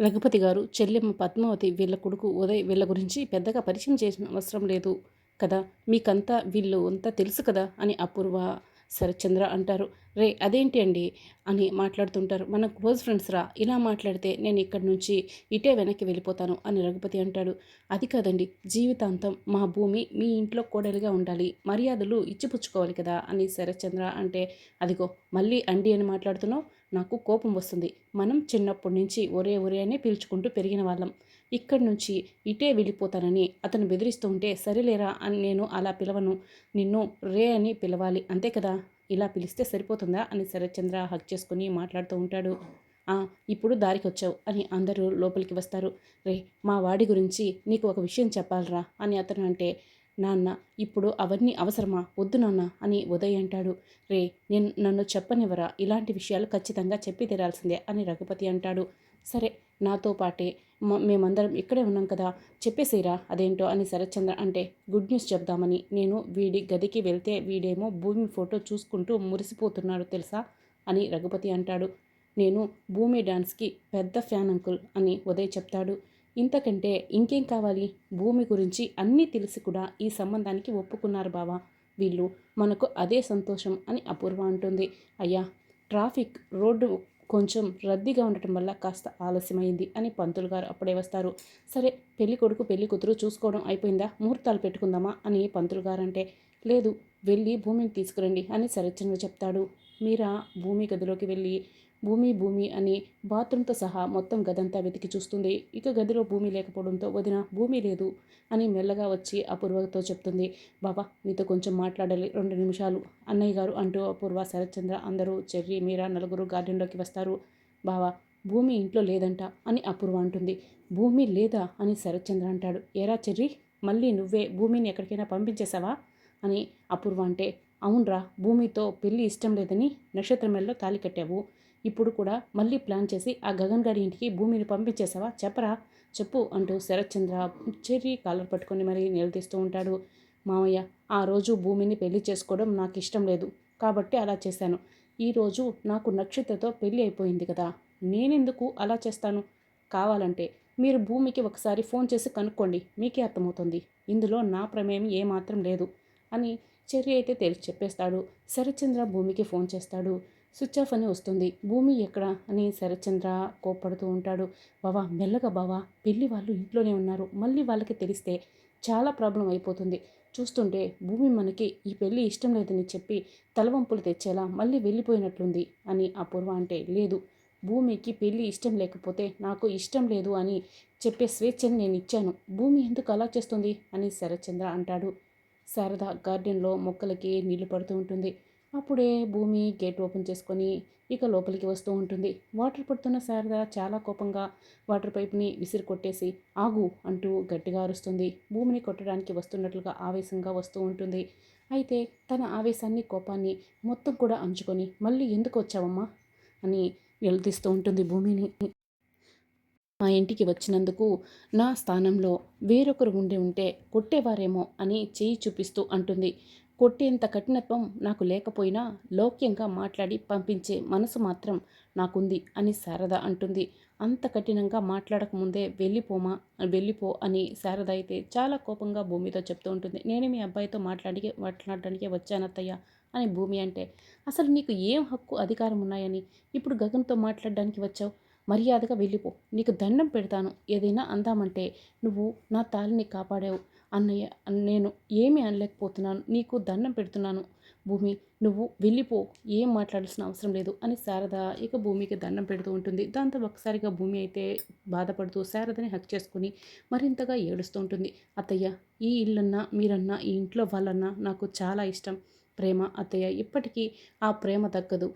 రఘుపతి గారు చెల్లెమ్మ పద్మావతి వీళ్ళ కొడుకు ఉదయ్ వీళ్ళ గురించి పెద్దగా పరిచయం చేసిన అవసరం లేదు కదా? మీకంతా వీళ్ళు అంతా తెలుసు కదా? అని అపూర్వ శరత్చంద్ర అంటారు. రే అదేంటి అండి? అని మాట్లాడుతుంటారు. మన క్లోజ్ ఫ్రెండ్స్ రా ఇలా మాట్లాడితే నేను ఇక్కడి నుంచి ఇటే వెనక్కి వెళ్ళిపోతాను అని రఘుపతి అంటాడు. అది కాదండి జీవితాంతం మా భూమి మీ ఇంట్లో కోడలిగా ఉండాలి మర్యాదలు ఇచ్చిపుచ్చుకోవాలి కదా? అని శరత్చంద్ర అంటే అదిగో మళ్ళీ అండి అని మాట్లాడుతున్నావు నాకు కోపం వస్తుంది. మనం చిన్నప్పటి నుంచి ఒరే ఒరే అని పిలుచుకుంటూ పెరిగిన వాళ్ళం. ఇక్కడి నుంచి ఇటే వెళ్ళిపోతానని అతను బెదిరిస్తూ ఉంటే సరేలేరా అని నేను అలా పిలవను. నిన్ను రే అని పిలవాలి. అంతే కదా? ఇలా పిలిస్తే సరిపోతుందా? అని శరత్చంద్ర హక్ చేసుకుని మాట్లాడుతూ ఉంటాడు. ఇప్పుడు దారికి వచ్చావు అని అందరూ లోపలికి వస్తారు. రే మా వాడి గురించి నీకు ఒక విషయం చెప్పాలరా అని అతను అంటే నాన్న ఇప్పుడు అవన్నీ అవసరమా? వద్దు నాన్న అని ఉదయ్ అంటాడు. రే నేను నన్ను చెప్పనివ్వరా? ఇలాంటి విషయాలు ఖచ్చితంగా చెప్పి తీరాల్సిందే అని రఘుపతి అంటాడు. సరే నాతో పాటే మేమందరం ఇక్కడే ఉన్నాం కదా చెప్పేసేరా అదేంటో అని శరత్చంద్ర అంటే గుడ్ న్యూస్ చెప్దామని. నేను వీడి గదికి వెళ్తే వీడేమో భూమి ఫోటో చూసుకుంటూ మురిసిపోతున్నాడు తెలుసా? అని రఘుపతి అంటాడు. నేను భూమి డాన్స్కి పెద్ద ఫ్యాన్ అంకుల్ అని ఉదయ్ చెప్తాడు. ఇంతకంటే ఇంకేం కావాలి? భూమి గురించి అన్నీ తెలిసి కూడా ఈ సంబంధానికి ఒప్పుకున్నారు బావా. వీళ్ళు మనకు అదే సంతోషం అని అపూర్వ అంటుంది. అయ్యా ట్రాఫిక్ రోడ్డు కొంచెం రద్దీగా ఉండటం వల్ల కాస్త ఆలస్యమైంది అని పంతులు గారు అప్పుడే వస్తారు. సరే పెళ్ళి కొడుకు పెళ్ళి కూతురు చూసుకోవడం అయిపోయిందా? ముహూర్తాలు పెట్టుకుందామా? అని పంతులు గారు అంటే లేదు వెళ్ళి భూమిని తీసుకురండి అని శరత్చంద్ర చెప్తాడు. మీరా భూమి గదిలోకి వెళ్ళి భూమి భూమి అని బాత్రూంతో సహా మొత్తం గదంతా వెతికి చూస్తుంది. ఇక గదిలో భూమి లేకపోవడంతో వదిన భూమి లేదు అని మెల్లగా వచ్చి అపూర్వతో చెప్తుంది. బాబా నీతో కొంచెం మాట్లాడాలి రెండు నిమిషాలు అన్నయ్య గారు అంటూ అపూర్వ శరత్చంద్ర అందరూ చెర్రి మీరా నలుగురు గార్డెన్లోకి వస్తారు. బావా భూమి ఇంట్లో లేదంట అని అపూర్వ అంటుంది. భూమి లేదా అని శరత్చంద్ర అంటాడు. ఏరా చెర్రి మళ్ళీ నువ్వే భూమిని ఎక్కడికైనా పంపించేశావా? అని అపూర్వ అంటే అవునరా భూమితో పెళ్ళి ఇష్టం లేదని నక్షత్రమెల్లో తాలి కట్టావు. ఇప్పుడు కూడా మళ్ళీ ప్లాన్ చేసి ఆ గగన్ గారి ఇంటికి భూమిని పంపించేసావా చెప్పరా? చెప్పు అంటూ శరత్చంద్ర చెర్రి కాలర్ పట్టుకొని మరీ నిలదీస్తూ ఉంటాడు. మామయ్య ఆ రోజు భూమిని పెళ్ళి చేసుకోవడం నాకు ఇష్టం లేదు. కాబట్టి అలా చేశాను. ఈరోజు నాకు నక్షత్రతో పెళ్ళి అయిపోయింది కదా. నేనెందుకు అలా చేస్తాను? కావాలంటే మీరు భూమికి ఒకసారి ఫోన్ చేసి కనుక్కోండి. మీకే అర్థమవుతుంది. ఇందులో నా ప్రమేయం ఏమాత్రం లేదు అని చెర్రి అయితే తెలిసి చెప్పేస్తాడు. శరత్చంద్ర భూమికి ఫోన్ చేస్తాడు. స్విచ్ ఆఫ్ అని వస్తుంది. భూమి ఎక్కడ? అని శరత్చంద్ర కోప్పడుతూ ఉంటాడు. బావా మెల్లగా బావా పెళ్ళి వాళ్ళు ఇంట్లోనే ఉన్నారు. మళ్ళీ వాళ్ళకి తెలిస్తే చాలా ప్రాబ్లం అయిపోతుంది. చూస్తుంటే భూమి మనకి ఈ పెళ్ళి ఇష్టం లేదని చెప్పి తలవంపులు తెచ్చేలా మళ్ళీ వెళ్ళిపోయినట్లుంది అని అపూర్వ అంటే లేదు. భూమికి పెళ్ళి ఇష్టం లేకపోతే నాకు ఇష్టం లేదు అని చెప్పే స్వేచ్ఛని నేను ఇచ్చాను. భూమి ఎందుకు అలా చేస్తుంది? అని శరత్చంద్ర అంటాడు. శారద గార్డెన్లో మొక్కలకి నీళ్ళు పడుతూ ఉంటుంది. అప్పుడే భూమి గేట్ ఓపెన్ చేసుకొని ఇక లోపలికి వస్తూ ఉంటుంది. వాటర్ పడుతున్న శారద చాలా కోపంగా వాటర్ పైప్ని విసిరి కొట్టేసి ఆగు అంటూ గట్టిగా అరుస్తుంది. భూమిని కొట్టడానికి వస్తున్నట్లుగా ఆవేశంగా వస్తూ ఉంటుంది. అయితే తన ఆవేశాన్ని కోపాన్ని మొత్తం కూడా అంచుకొని మళ్ళీ ఎందుకు వచ్చావమ్మా? అని నిలదీస్తూ ఉంటుంది భూమిని. మా ఇంటికి వచ్చినందుకు నా స్థానంలో వేరొకరు ఉండి ఉంటే కొట్టేవారేమో అని చేయి చూపిస్తూ అంటుంది. కొట్టేంత కఠినత్వం నాకు లేకపోయినా లౌక్యంగా మాట్లాడి పంపించే మనసు మాత్రం నాకుంది అని శారద అంటుంది. అంత కఠినంగా మాట్లాడకముందే వెళ్ళిపోమా వెళ్ళిపో అని శారద అయితే చాలా కోపంగా భూమితో చెప్తూ ఉంటుంది. నేను మీ అబ్బాయితో మాట్లాడి మాట్లాడడానికే వచ్చానత్తయ్య అని భూమి అంటే అసలు నీకు ఏం హక్కు అధికారం ఉన్నాయని ఇప్పుడు గగన్తో మాట్లాడడానికి వచ్చావు? మర్యాదగా వెళ్ళిపో. నీకు దండం పెడతాను. ఏదైనా అందామంటే నువ్వు నా తాలిని కాపాడావు. అన్నయ్య నేను ఏమీ అనలేకపోతున్నాను. నీకు దండం పెడుతున్నాను. భూమి నువ్వు వెళ్ళిపో. ఏం మాట్లాడాల్సిన అవసరం లేదు అని శారద ఇక భూమికి దండం పెడుతూ ఉంటుంది. దాంతో ఒకసారిగా భూమి అయితే బాధపడుతూ శారదని హక్ చేసుకుని మరింతగా ఏడుస్తూ ఉంటుంది. అత్తయ్య ఈ ఇల్లన్నా మీరన్నా ఈ ఇంట్లో వాళ్ళన్నా నాకు చాలా ఇష్టం. ప్రేమ అత్తయ్య ఇప్పటికీ ఆ ప్రేమ దక్కదు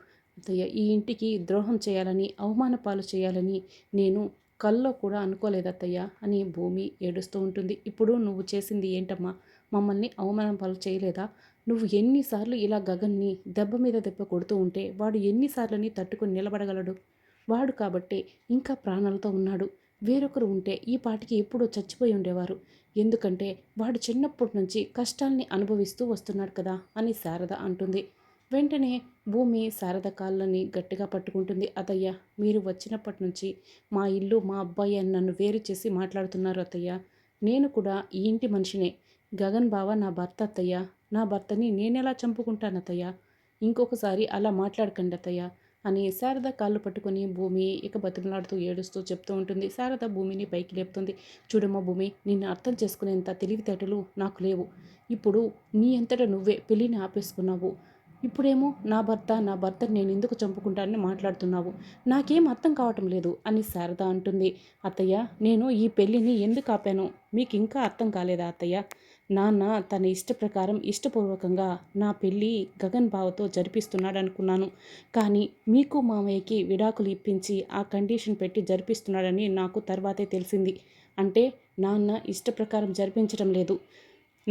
ఈ ఇంటికి ద్రోహం చేయాలని అవమాన పాలు చేయాలని నేను కల్లో కూడా అనుకోలేదత్తయ్య అని భూమి ఏడుస్తూ ఉంటుంది. ఇప్పుడు నువ్వు చేసింది ఏంటమ్మా? మమ్మల్ని అవమాన పాలు చేయలేదా? నువ్వు ఎన్నిసార్లు ఇలా గగన్ని దెబ్బ మీద దెబ్బ కొడుతూ ఉంటే వాడు ఎన్నిసార్లని తట్టుకుని నిలబడగలడు? వాడు కాబట్టే ఇంకా ప్రాణాలతో ఉన్నాడు. వేరొకరు ఉంటే ఈ పాటికి ఎప్పుడో చచ్చిపోయి ఉండేవారు. ఎందుకంటే వాడు చిన్నప్పటి నుంచి కష్టాల్ని అనుభవిస్తూ వస్తున్నాడు కదా అని శారద అంటుంది. వెంటనే భూమి శారద కాళ్ళని గట్టిగా పట్టుకుంటుంది. అతయ్య మీరు వచ్చినప్పటి నుంచి మా ఇల్లు మా అబ్బాయి అని నన్ను వేరు చేసి మాట్లాడుతున్నారు అతయ్య నేను కూడా ఈ ఇంటి మనిషినే. గగన్ బావ నా భర్త అత్తయ్య. నా భర్తని నేనెలా చంపుకుంటాను అత్తయ్య? ఇంకొకసారి అలా మాట్లాడకండి అత్తయ్య అని శారద కాళ్ళు పట్టుకొని భూమి ఇక బతిమలాడుతూ ఏడుస్తూ చెప్తూ ఉంటుంది. శారద భూమిని పైకి లేపుతుంది. చూడమ్మా భూమి నిన్ను అర్థం చేసుకునేంత తెలివితేటలు నాకు లేవు. ఇప్పుడు నీ అంతటా నువ్వే పెళ్ళిని ఆపేసుకున్నావు. ఇప్పుడేమో నా భర్త నా భర్త నేను ఎందుకు చంపుకుంటానని మాట్లాడుతున్నావు? నాకేం అర్థం కావటం లేదు అని శారద అంటుంది. అత్తయ్య నేను ఈ పెళ్ళిని ఎందుకు ఆపాను? మీకు ఇంకా అర్థం కాలేదా అత్తయ్య? నాన్న తన ఇష్ట ప్రకారం ఇష్టపూర్వకంగా నా పెళ్ళి గగన్ బావతో జరిపిస్తున్నాడు అనుకున్నాను కానీ మీకు మామయ్యకి విడాకులు ఇప్పించి ఆ కండిషన్ పెట్టి జరిపిస్తున్నాడని నాకు తర్వాతే తెలిసింది. అంటే నాన్న ఇష్ట ప్రకారం జరిపించడం లేదు.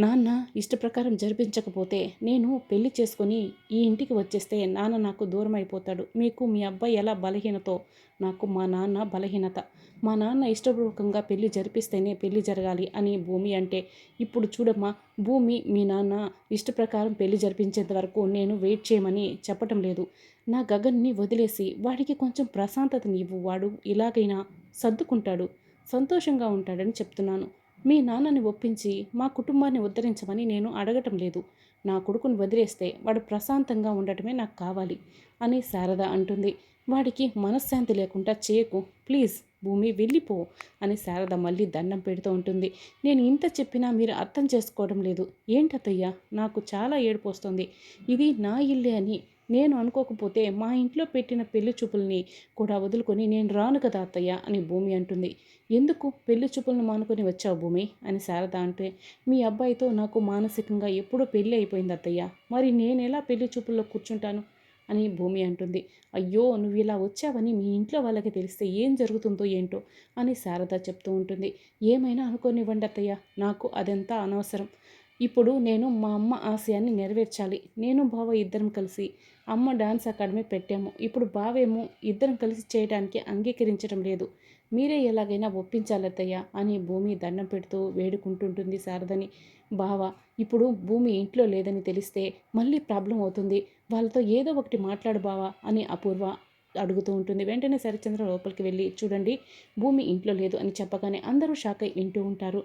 నాన్న ఇష్ట ప్రకారం జరిపించకపోతే నేను పెళ్ళి చేసుకొని ఈ ఇంటికి వచ్చేస్తే నాన్న నాకు దూరం అయిపోతాడు మీకు మీ అబ్బాయి ఎలా బలహీనతో? నాకు మా నాన్న బలహీనత. మా నాన్న ఇష్టపూర్వకంగా పెళ్ళి జరిపిస్తేనే పెళ్ళి జరగాలి అని భూమి అంటే. ఇప్పుడు చూడమ్మా భూమి మీ నాన్న ఇష్ట ప్రకారం పెళ్ళి జరిపించేంత వరకు నేను వెయిట్ చేయమని చెప్పటం లేదు. నా గగన్ని వదిలేసి వాడికి కొంచెం ప్రశాంతతని ఇవ్వు వాడు ఇలాగైనా సర్దుకుంటాడు. సంతోషంగా ఉంటాడని చెప్తున్నాను. మీ నాన్నని ఒప్పించి మా కుటుంబాన్ని ఉద్ధరించమని నేను అడగటం లేదు. నా కొడుకుని వదిలేస్తే వాడు ప్రశాంతంగా ఉండటమే నాకు కావాలి అని శారద అంటుంది. వాడికి మనశ్శాంతి లేకుండా చేయకు ప్లీజ్ భూమి వెళ్ళిపో అని శారద మళ్ళీ దండం పెడుతూ ఉంటుంది. నేను ఇంత చెప్పినా మీరు అర్థం చేసుకోవడం లేదు. ఏంటత్తయ్యా నాకు చాలా ఏడుపు వస్తుంది. ఇది నా ఇల్లే అని నేను అనుకోకపోతే మా ఇంట్లో పెట్టిన పెళ్ళి చూపుల్ని కూడా వదులుకొని నేను రాను కదా అత్తయ్య అని భూమి అంటుంది. ఎందుకు పెళ్ళి చూపులను మానుకొని వచ్చావు భూమి? అని శారద అంటే మీ అబ్బాయితో నాకు మానసికంగా ఎప్పుడో పెళ్ళి అయిపోయింది అత్తయ్య. మరి నేను ఎలా పెళ్ళి చూపుల్లో కూర్చుంటాను? అని భూమి అంటుంది. అయ్యో నువ్వు ఇలా వచ్చావని మీ ఇంట్లో వాళ్ళకి తెలిస్తే ఏం జరుగుతుందో ఏంటో అని శారద చెప్తూ ఉంటుంది. ఏమైనా అనుకోనివ్వండి అత్తయ్య నాకు అదంతా అనవసరం. ఇప్పుడు నేను మా అమ్మ ఆశయాన్ని నెరవేర్చాలి. నేను బావ ఇద్దరం కలిసి అమ్మ డాన్స్ అకాడమీ పెట్టాము. ఇప్పుడు బావేమో ఇద్దరం కలిసి చేయడానికి అంగీకరించడం లేదు. మీరే ఎలాగైనా ఒప్పించాలత్తయ్య అని భూమి దండం పెడుతూ వేడుకుంటుంటుంది శారదని. బావ ఇప్పుడు భూమి ఇంట్లో లేదని తెలిస్తే మళ్ళీ ప్రాబ్లం అవుతుంది. వాళ్ళతో ఏదో ఒకటి మాట్లాడు బావా అని అపూర్వ అడుగుతూ ఉంటుంది. వెంటనే సరిచంద్ర లోపలికి వెళ్ళి చూడండి భూమి ఇంట్లో లేదు అని చెప్పగానే అందరూ షాక్ అయి వింటూ ఉంటారు.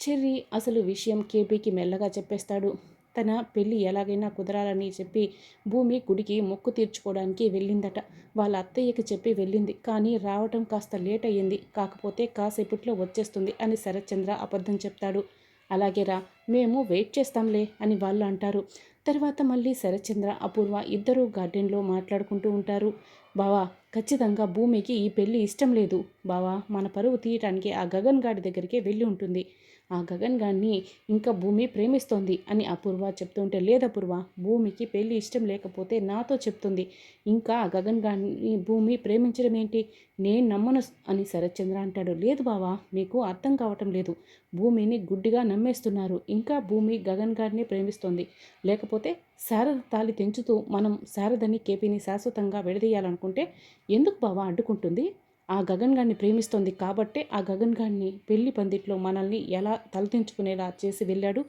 చెర్రీ అసలు విషయం కేపీకి మెల్లగా చెప్పేస్తాడు. తన పెళ్ళి ఎలాగైనా కుదరాలని చెప్పి భూమి గుడికి మొక్కు తీర్చుకోవడానికి వెళ్ళిందట. వాళ్ళ అత్తయ్యకి చెప్పి వెళ్ళింది. కానీ రావటం కాస్త లేట్ అయ్యింది. కాకపోతే కాసేపట్లో వచ్చేస్తుంది అని శరత్చంద్ర అబద్ధం చెప్తాడు. అలాగే రా మేము వెయిట్ చేస్తాంలే అని వాళ్ళు అంటారు. తర్వాత మళ్ళీ శరత్చంద్ర అపూర్వ ఇద్దరూ గార్డెన్లో మాట్లాడుకుంటూ ఉంటారు. బావా ఖచ్చితంగా భూమికి ఈ పెళ్ళి ఇష్టం లేదు. బావా మన పరువు తీయటానికి ఆ గగన్ గాడి దగ్గరికే వెళ్ళి ఉంటుంది. ఆ గగన్ గాన్ని ఇంకా భూమి ప్రేమిస్తోంది అని అపూర్వ చెప్తుంటే లేదపూర్వ భూమికి పెళ్ళి ఇష్టం లేకపోతే నాతో చెప్తుంది. ఇంకా ఆ గగన్ గాన్ని భూమి ప్రేమించడం ఏంటి? నేను నమ్మను అని శరత్చంద్ర అంటాడు. లేదు బావా మీకు అర్థం కావటం లేదు. భూమిని గుడ్డిగా నమ్మేస్తున్నారు. ఇంకా భూమి గగన్ గారిని ప్రేమిస్తోంది. లేకపోతే శారద తాలి తెంచుతూ మనం శారదని కేపీని శాశ్వతంగా విడదీయాలనుకుంటే ఎందుకు బావా అడ్డుకుంటుంది? ఆ గగన్ గారిని ప్రేమిస్తోంది కాబట్టే ఆ గగన్ గారిని పెళ్ళి పందిట్లో మనల్ని ఎలా తలదించుకునేలా చేసి వెళ్ళాడు.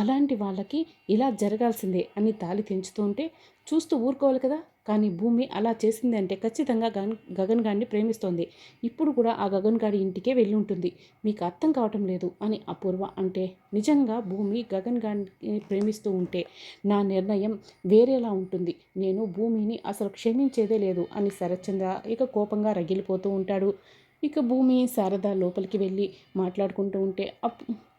అలాంటి వాళ్ళకి ఇలా జరగాల్సిందే అని తాలి తెంచుతుంటే చూస్తూ ఊరుకోవాలి కదా. కానీ భూమి అలా చేసింది అంటే ఖచ్చితంగా గగన్ గగన్ గాడిని ప్రేమిస్తోంది. ఇప్పుడు కూడా ఆ గగన్ గాడి ఇంటికే వెళ్ళి ఉంటుంది మీకు అర్థం కావటం లేదు అని అపూర్వ అంటే నిజంగా భూమి గగన్ గాడిని ప్రేమిస్తూ ఉంటే నా నిర్ణయం వేరేలా ఉంటుంది. నేను భూమిని అసలు క్షమించేదే లేదు అని శరత్చంద్ర ఇక కోపంగా రగిలిపోతూ ఉంటాడు. ఇక భూమి శారద లోపలికి వెళ్ళి మాట్లాడుకుంటూ ఉంటే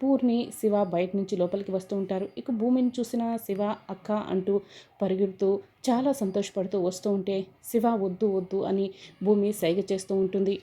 పూర్ణి శివ బయట నుంచి లోపలికి వస్తూ ఉంటారు. ఇక భూమిని చూసిన శివ అక్క అంటూ పరిగెడుతూ చాలా సంతోషపడుతూ వస్తూ ఉంటే శివ వద్దు వద్దు అని భూమి సైగ చేస్తూ ఉంటుంది.